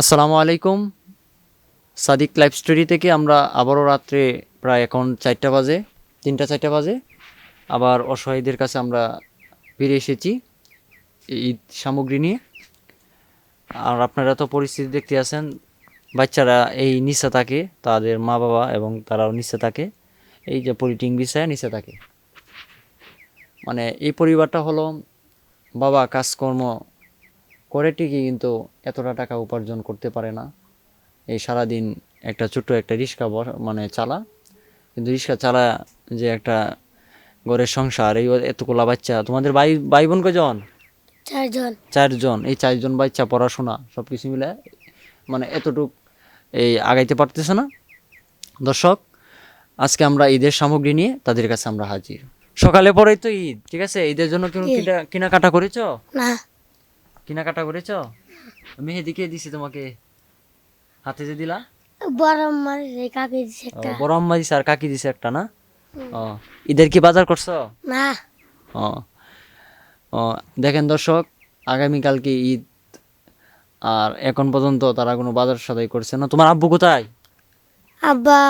আসসালামু আলাইকুম। Sadiq life story থেকে আমরা আবারও রাত্রে প্রায় এখন চারটা বাজে, তিনটা, চারটা বাজে। আবার অসহায়ীদের কাছে আমরা ফিরে এসেছি ঈদ সামগ্রী নিয়ে। আর আপনারা তো পরিস্থিতি দেখতে আছেন, বাচ্চারা এই নিচে থাকে, তাদের মা বাবা এবং তারাও নিচে থাকে। এই যে পলিটিং বিষয়ে নিচে থাকে। মানে এই পরিবারটা হলো বাবা কাজকর্ম করে ঠিকই কিন্তু এতটা টাকা উপার্জন করতে পারে না। এই সারাদিন একটা ছোট্ট একটা রিক্সা মানে চালা। কিন্তু রিক্সা চালা যে একটা ঘরের সংসার এই এতগুলা বাচ্চা। তোমাদের ভাই ভাই বোন কজন চারজন। চারজন। এই চারজন বাচ্চা পড়াশোনা সব কিছু মিলে মানে এতটুক এই আগাইতে পারতেছে না। দর্শক আজকে আমরা ঈদের সামগ্রী নিয়ে তাদের কাছে আমরা হাজির। সকালে পরেই তো ঈদ ঠিক আছে? ঈদের জন্য কোনো কিনা কেনাকাটা করেছ? না। কেনাকাটা করেছ? মেহেদি কে দিছে তোমাকে? হাতে যে দিলা? বড় মার কাকে দিছে একটা। বড় আম্মা দিছে আর কাকি দিছে একটা না? ও ঈদের কি বাজার করছ? না। ও ও দেখেন দর্শক আগামীকালকে ঈদ আর এখন পর্যন্ত তারা কোনো বাজার সদাই করছে না। তোমার আব্বু কোথায়? আব্বা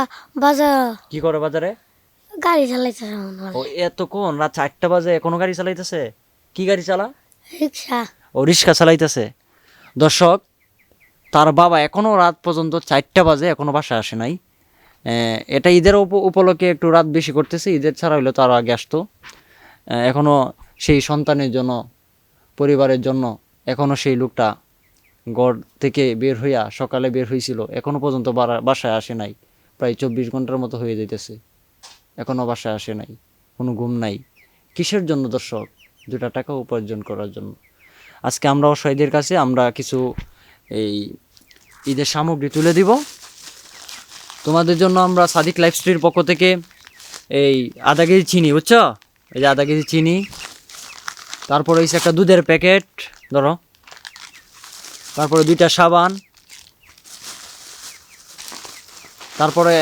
বাজার। কি করে বাজারে? গাড়ি হয়। ও এতক্ষণ রাত চারটা বাজে এখনও গাড়ি চালাইতেছে? কি গাড়ি চালা? রিক্সা। ও রিক্সা চালাইতেছে। দর্শক, তার বাবা এখনও রাত পর্যন্ত চারটা বাজে এখনও বাসায় আসে নাই। এটা ঈদের উপ- উপলক্ষে একটু রাত বেশি করতেছে, ঈদের ছাড়া হইলে তারও আগে আসতো। এখনও সেই সন্তানের জন্য, পরিবারের জন্য এখনও সেই লোকটা গড় থেকে বের হইয়া সকালে বের হয়েছিল এখনও পর্যন্ত বাসায় আসে নাই। প্রায় চব্বিশ ঘণ্টার মতো হয়ে যাইতেছে এখনও বাসায় আসে নাই, কোনো ঘুম নাই। কিসের জন্য দর্শক? দুটা টাকা উপার্জন করার জন্য। আজকে আমরা অসহায়দের কাছে আমরা কিছু এই ঈদের সামগ্রী তুলে দিব। তোমাদের জন্য আমরা সাদিক লাইফ স্টোরির পক্ষ থেকে এই আধা কেজি চিনি, বুঝছ? এই যে আধা কেজি চিনি। তারপরে হচ্ছে একটা দুধের প্যাকেট, ধরো। তারপরে দুইটা সাবান। তারপরে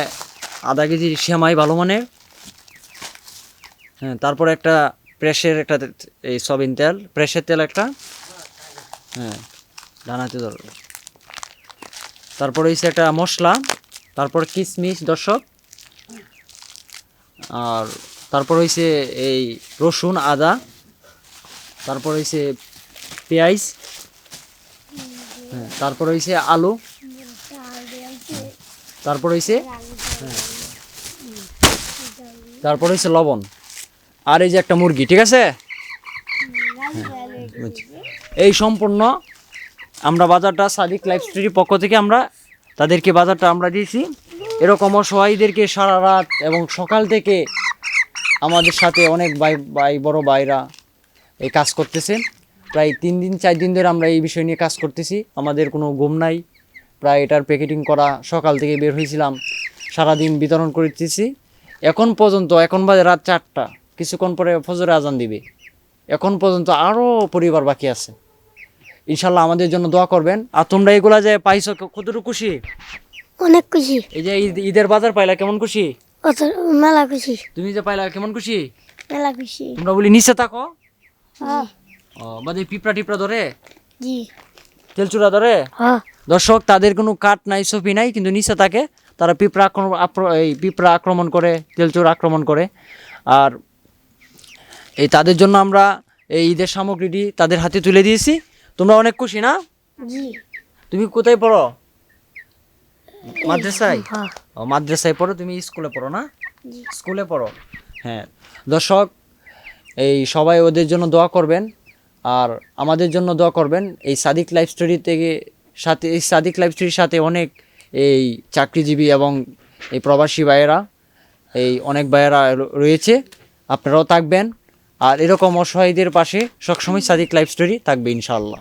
আধা কেজি সেমাই ভালো মানের। হ্যাঁ তারপরে একটা প্রেসের একটা এই সয়াবিন তেল, প্রেসের তেল একটা। হ্যাঁ ডানাতে ধরো। তারপরে হচ্ছে একটা মশলা, তারপর কিশমিশ দর্শক। আর তারপর হইছে এই রসুন, আদা। তারপর হইছে পেঁয়াজ। হ্যাঁ তারপর হইছে আলু। তারপর হইছে হ্যাঁ। তারপর হইছে লবণ। আর এই যে একটা মুরগি, ঠিক আছে? বুঝছি। এই সম্পূর্ণ আমরা বাজারটা সাদিক লাইফ স্টোরির পক্ষ থেকে আমরা তাদেরকে বাজারটা আমরা দিয়েছি। এরকম অসহায়ীদেরকে সারা রাত এবং সকাল থেকে আমাদের সাথে অনেক ভাই ভাই, বড় ভাইরা এই কাজ করতেছেন প্রায় তিন দিন, চার দিন ধরে আমরা এই বিষয় নিয়ে কাজ করতেছি। আমাদের কোনো ঘুম নাই। প্রায় এটার প্যাকেটিং করা সকাল থেকে বের হয়েছিলাম। সারাদিন বিতরণ করতেছি। এখন পর্যন্ত, এখন বাজে রাত চারটা। কিছুক্ষণ পরে ফজরে আজান দিবে। এখন পর্যন্ত আরও পরিবার বাকি আছে। ইনশাল্লাহ আমাদের জন্য দোয়া করবেন। আর তোমরা এগুলা যে পাইছো কতটুকু খুশি? অনেক খুশি। এই যে ঈদের বাজার পাইলা কেমন খুশি? মেলা খুশি। তুমি যে পাইলা কেমন খুশি? মেলা খুশি। তোমরা বলি নিচে থাকো। হ্যাঁ। ও বাদে পিঁপড়া টিপড়া ধরে? জি। তেলচুরা ধরে? হ্যাঁ। দর্শক তাদের কোনো কাঠ নাই সফি নাই কিন্তু নিচে থাকে। তারা পিঁপড়া আক্রমণ আক্র- এই পিঁপড়া আক্রমণ করে তেলচুর আক্রমণ করে। আর এই তাদের জন্য আমরা এই ঈদের সামগ্রীটি তাদের হাতে তুলে দিয়েছি। তোমরা অনেক খুশি না? জি। তুমি কোথায় পড়ো? মাদ্রাসায়? হ্যাঁ। ও মাদ্রাসায় পড়ো তুমি স্কুলে পড়ো না? স্কুলে পড়ো? হ্যাঁ। দর্শক এই সবাই ওদের জন্য দোয়া করবেন আর আমাদের জন্য দোয়া করবেন। এই সাদিক লাইফ স্টোরি থেকে সাথে এই সাদিক লাইফ স্টোরির সাথে অনেক এই চাকরিজীবী এবং এই প্রবাসী ভাইয়েরা এই অনেক ভাইয়েরা রয়েছে। আপনারাও থাকবেন। আর এরকম অসহায়ীদের পাশে সবসময় সাদিক লাইফ স্টোরি থাকবে ইনশাআল্লাহ।